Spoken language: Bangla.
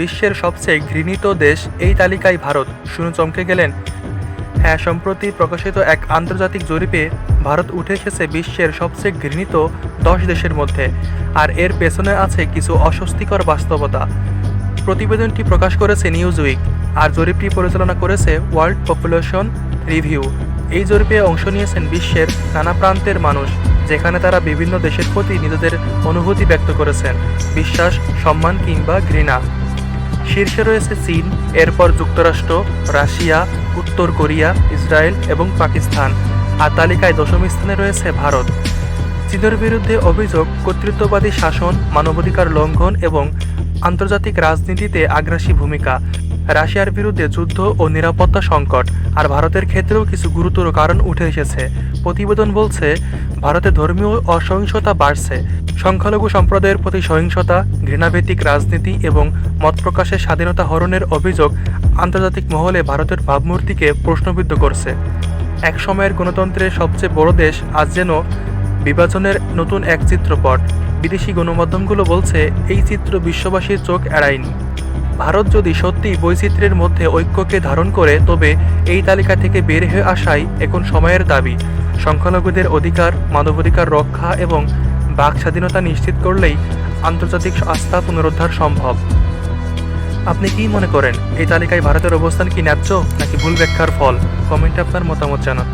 বিশ্বের সবচেয়ে ঘৃণিত দেশ এই তালিকায় ভারত। শুনে চমকে গেলেন। হ্যাঁ সম্প্রতি প্রকাশিত এক আন্তর্জাতিক জরিপে ভারত উঠে এসেছে বিশ্বের সবচেয়ে ঘৃণিত দশ দেশের মধ্যে, আর এর পেছনে আছে কিছু অস্বস্তিকর বাস্তবতা। প্রতিবেদনটি প্রকাশ করেছে নিউজ উইক আর জরিপটি পরিচালনা করেছে ওয়ার্ল্ড পপুলেশন রিভিউ এই জরিপে অংশ নিয়েছেন বিশ্বের নানা প্রান্তের মানুষ, যেখানে তারা বিভিন্ন দেশের প্রতি নিজেদের অনুভূতি ব্যক্ত করেছেন। বিশ্বাস, সম্মান কিংবা ঘৃণা। শীর্ষে রয়েছে চীন, এরপর যুক্তরাষ্ট্র, রাশিয়া, উত্তর কোরিয়া, ইসরায়েল এবং পাকিস্তান। আর তালিকায় দশম স্থানে রয়েছে ভারত। চীনের বিরুদ্ধে অভিযোগ, কর্তৃত্ববাদী শাসন, মানবাধিকার লঙ্ঘন এবং আন্তর্জাতিক রাজনীতিতে আগ্রাসী ভূমিকা। রাশিয়ার বিরুদ্ধে যুদ্ধ ও নিরাপত্তা সংকট, আর ভারতের ক্ষেত্রেও কিছু গুরুতর কারণ উঠে এসেছে। প্রতিবেদন বলছে, ভারতে ধর্মীয় অসহিংসতা বাড়ছে। সংখ্যালঘু সম্প্রদায়ের প্রতি সহিংসতা ঘৃণাভিত্তিক রাজনীতি এবং মত প্রকাশের স্বাধীনতা হরণের অভিযোগ আন্তর্জাতিক মহলে ভারতের ভাবমূর্তিকে প্রশ্নবিদ্ধ করছে। এক সময়ের গণতন্ত্রের সবচেয়ে বড় দেশ আজ যেন বিভাজনের নতুন এক চিত্রপট। বিদেশি গণমাধ্যমগুলো বলছে, এই চিত্র বিশ্ববাসীর চোখ এড়ায়নি। ভারত যদি সত্যিই বৈচিত্র্যের মধ্যে ঐক্যকে ধারণ করে, তবে এই তালিকা থেকে বের হয়ে আসাই এখন সময়ের দাবি। সংখ্যালঘুদের অধিকার, মানবাধিকার রক্ষা এবং বাক স্বাধীনতা নিশ্চিত করলেই আন্তর্জাতিক আস্থা পুনরুদ্ধার সম্ভব। আপনি কি মনে করেন, এই তালিকায় ভারতের অবস্থান কি ন্যায্য নাকি ভুল ব্যাখ্যার ফল? কমেন্টে আপনার মতামত জানান।